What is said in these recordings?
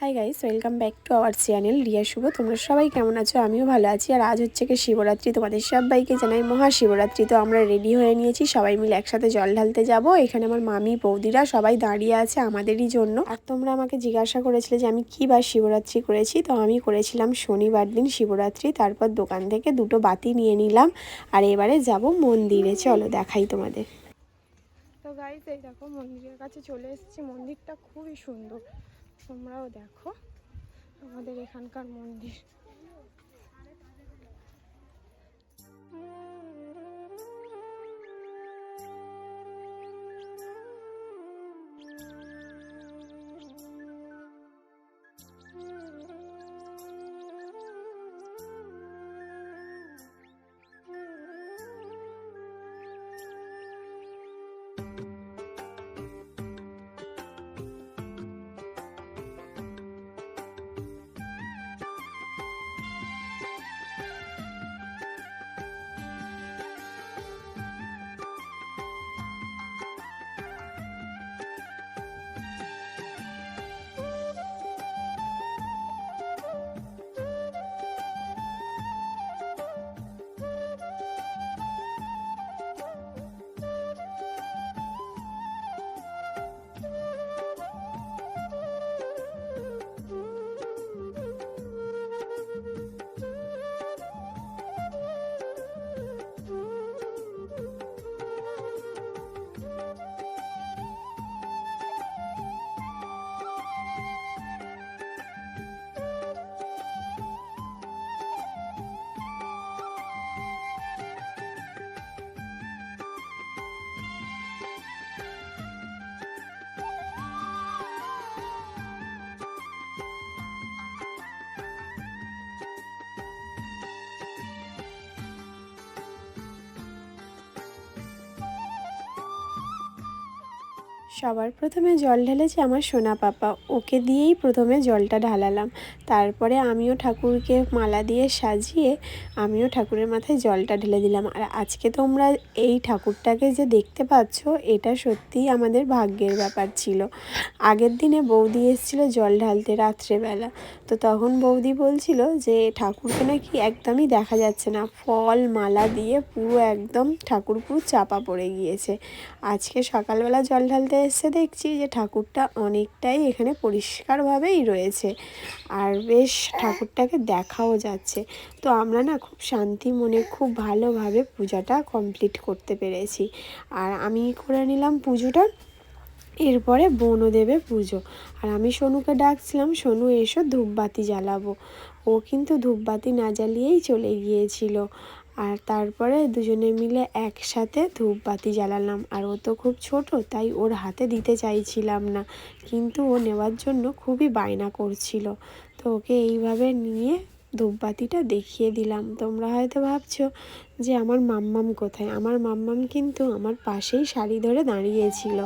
Hi guys welcome back to our channel Riya Shubho তোমরা সবাই কেমন আছো? আমিও ভালো আছি। আর আজ হচ্ছে কি শিবরাত্রি, তোমাদের সবাইকে জানাই মহাশিবরাত্রি। তো আমরা রেডি হয়ে নিয়েছি, সবাই মিলে একসাথে জল ঢালতে যাব। এখানে আমার মামি, বৌদিরা সবাই দাঁড়িয়ে আছে আমাদেরই জন্য। আর তোমরা আমাকে জিজ্ঞাসা করেছিলে যে আমি কী বার শিবরাত্রি করেছি? তো আমি করেছিলাম শনিবার দিন শিবরাত্রি। তারপর দোকান থেকে দুটো বাতি নিয়ে নিলাম। আর এবারে যাব মন্দিরে। চলো, দেখাই তোমাদের। তো গাইজ এই দেখো মন্দিরের কাছে চলে এসেছি। মন্দিরটা খুবই সুন্দর। তোমরাও দেখো আমাদের এখানকার মন্দির। সবার প্রথমে জল ঢেলেছে আমার সোনা পাপা। ওকে দিয়েই প্রথমে জলটা ঢালালাম। তারপরে আমিও ঠাকুরকে মালা দিয়ে সাজিয়ে আমিও ঠাকুরের মাথায় জলটা ঢেলে দিলাম। আর আজকে তোমরা এই ঠাকুরটাকে যে দেখতে পাচ্ছ, এটা সত্যিই আমাদের ভাগ্যের ব্যাপার ছিল। আগের দিনে বৌদি এসেছিল জল ঢালতে রাত্রেবেলা। তো তখন বৌদি বলছিল যে, ঠাকুরকে নাকি একদমই দেখা যাচ্ছে না। ফল, মালা দিয়ে পুরো একদম ঠাকুর পুরো চাপা পড়ে গিয়েছে। আজকে সকালবেলা জল ঢালতে এসে দেখছি যে ঠাকুরটা অনেকটাই এখানে পরিষ্কারভাবেই রয়েছে। আর বেশ ঠাকুরটাকে দেখাও যাচ্ছে। তো আমরা না খুব শান্তি মনে খুব ভালোভাবে পূজাটা কমপ্লিট করতে পেরেছি। আর আমি করে নিলাম পুজোটা, এরপরে বোনও দেবে পুজো। আর আমি সোনুকে ডাকছিলাম, সোনু এসো ধূপবাতি জ্বালাবো। ও কিন্তু ধূপবাতি না জ্বালিয়েই চলে গিয়েছিল। আর তারপরে দুজনে মিলে একসাথে ধূপবাতি জ্বালালাম। আর ও তো খুব ছোট, তাই ওর হাতে দিতে চাইছিলাম না। কিন্তু ও নেওয়ার জন্য খুবই বায়না করছিল। তো ওকে এইভাবে নিয়ে ধূপবাতিটা দেখিয়ে দিলাম। তোমরা হয়তো ভাবছ যে আমার মাম্মাম কোথায়? আমার মাম্মাম কিন্তু আমার পাশেই শাড়ি ধরে দাঁড়িয়েছিল।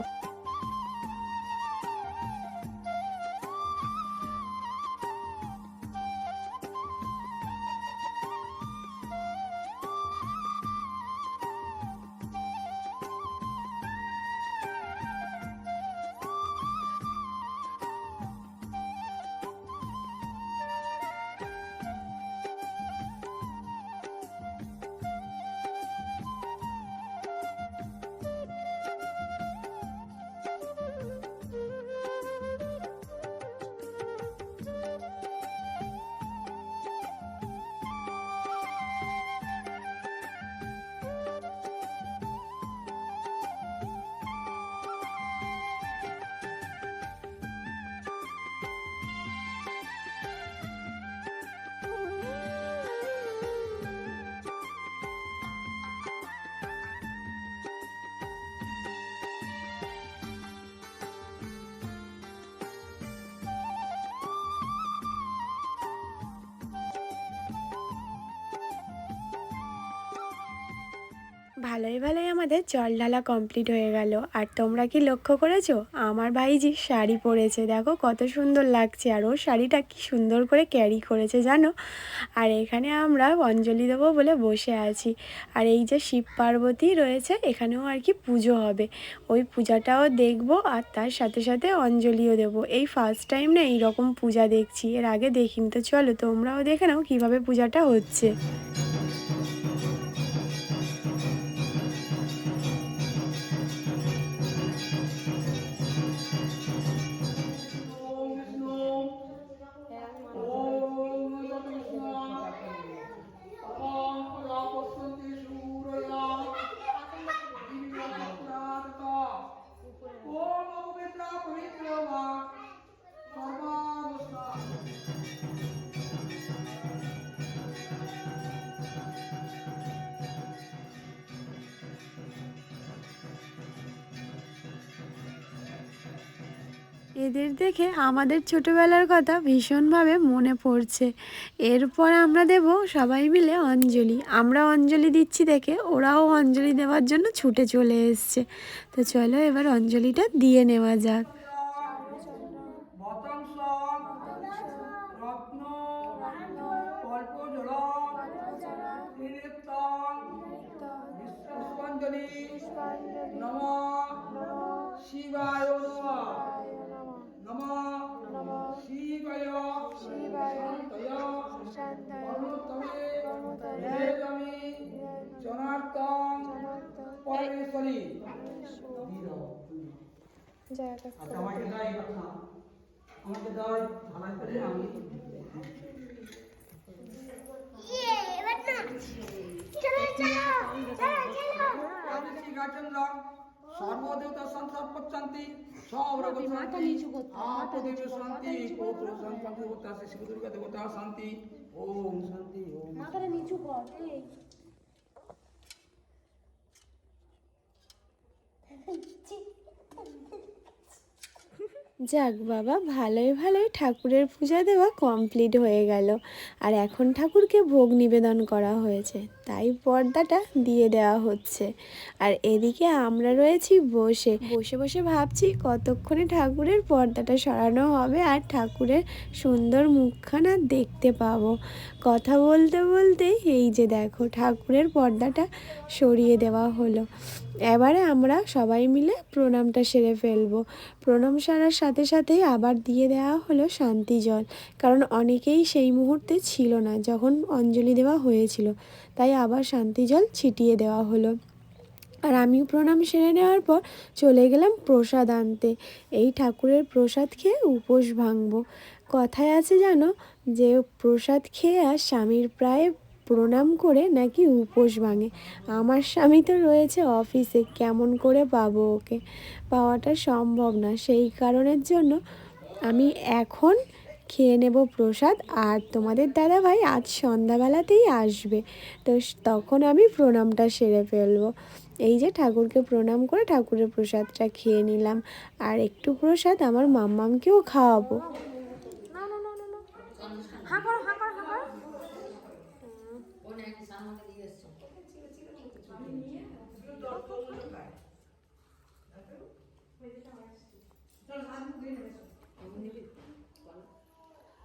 ভালোই ভালোই আমাদের জল ঢালা কমপ্লিট হয়ে গেল। আর তোমরা কি লক্ষ্য করেছ? আমার ভাইজি শাড়ি পরেছে, দেখো কত সুন্দর লাগছে। আর ও শাড়িটা কি সুন্দর করে ক্যারি করেছে, জানো? আর এখানে আমরা অঞ্জলি দেবো বলে বসে আছি। আর এই যে শিব পার্বতী রয়েছে, এখানেও আর কি পুজো হবে। ওই পূজাটাও দেখব, আর তার সাথে সাথে অঞ্জলিও দেবো। এই ফার্স্ট টাইম না এইরকম পূজা দেখছি, এর আগে দেখিনি। তো চলো তোমরাও দেখে নাও কীভাবে পূজাটা হচ্ছে। এদের দেখে আমাদের ছোটবেলার কথা ভীষণভাবে মনে পড়ছে। এরপর আমরা দেব সবাই মিলে অঞ্জলি। আমরা অঞ্জলি দিচ্ছি দেখে ওরাও অঞ্জলি দেওয়ার জন্য ছুটে চলে এসছে। তো চলো এবার অঞ্জলিটা দিয়ে নেওয়া যাক। নম শিবায় নম নম শিবায় শান্তয় জনার্দন আচ্ছা আমাকে দাই কথা। আমাকে দাই ঢালাই করে আমি সর্বদেবতা সংসার পচ্ছান্তি মাথাটা নিচু কর এই যাক বাবা ভালোই ভালোই ঠাকুরের পূজা দেওয়া কমপ্লিট হয়ে গেল। আর এখন ঠাকুরকে ভোগ নিবেদন করা হয়েছে। তাই পর্দাটা দিয়ে দেওয়া হচ্ছে। আর এদিকে আমরা রয়েছি বসে। বসে বসে ভাবছি কতক্ষণে ঠাকুরের পর্দাটা সরানো হবে আর ঠাকুরের সুন্দর মুখখানা দেখতে পাবো। কথা বলতে বলতে এই যে দেখো ঠাকুরের পর্দাটা সরিয়ে দেওয়া হলো। এবারে আমরা সবাই মিলে প্রণামটা সেরে ফেলব। প্রণাম সারার সাথে সাথেই আবার দিয়ে দেওয়া হলো শান্তি জল। কারণ অনেকেই সেই মুহূর্তে ছিল না, যখন অঞ্জলি দেওয়া হয়েছিল। তাই আবার শান্তি জল ছিটিয়ে দেওয়া হলো। আর আমি প্রণাম সেরে নেওয়ার পর চলে গেলাম প্রসাদ আনতে। এই ঠাকুরের প্রসাদ খেয়ে উপোস ভাঙবো। কথায় আছে জানো, যে প্রসাদ খেয়ে আর স্বামীর প্রায় প্রণাম করে নাকি উপোস ভাঙে। আমার স্বামী তো রয়েছে অফিসে, কেমন করে পাবো ওকে? পাওয়াটা সম্ভব না। সেই কারণের জন্য আমি এখন খেয়ে নেব প্রসাদ। আর তোমাদের দাদা ভাই আজ সন্ধ্যাবেলাতেই আসবে। তো তখন আমি প্রণামটা সেরে ফেলব। এই যে ঠাকুরকে প্রণাম করে ঠাকুরের প্রসাদটা খেয়ে নিলাম। আর একটু প্রসাদ আমার মাম্মামকেও খাওয়াবো। না না না না না হ্যাঁ করো হ্যাঁ করো হ্যাঁ করো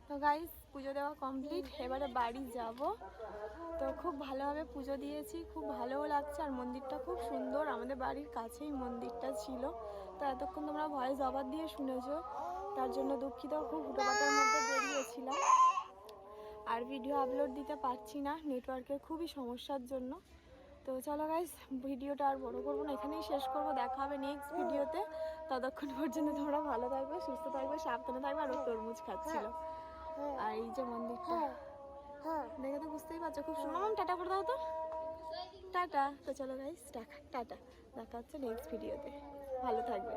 তো গাইস পুজো দেওয়া কমপ্লিট এবারে বাড়ি যাব। তো খুব ভালোভাবে পুজো দিয়েছি, খুব ভালোও লাগছে, আর মন্দিরটা খুব সুন্দর। আমাদের বাড়ির কাছেই মন্দিরটা ছিল। তো এতক্ষণ তোমরা ভয়েস অবাদ দিয়ে শুনেছো, তার জন্য দুঃখিত, খুব হুটোপাটার মধ্যে বেরিয়েছিলাম। আর ভিডিও আপলোড দিতে পারছি না নেটওয়ার্কের খুবই সমস্যার জন্য। তো চলো গাইস ভিডিওটা আর বড় করব না, এখানেই শেষ করব, দেখা হবে নেক্সট ভিডিওতে ততক্ষণ পর্যন্ত তোমরা ভালো থাকবে, সুস্থ থাকবে, সাবধানে থাকবে, আর তরমুজ খাচ্ছিল। আর এই যে মন্দিরটা। হ্যাঁ। দেখে তো বুঝতেই পারছ খুব সুন্দর। মাম টাটা করে দাও তো। টাটা। তো চলো গাইস টাটা টাটা। দেখা হচ্ছে নেক্সট ভিডিওতে ভালো থাকবে।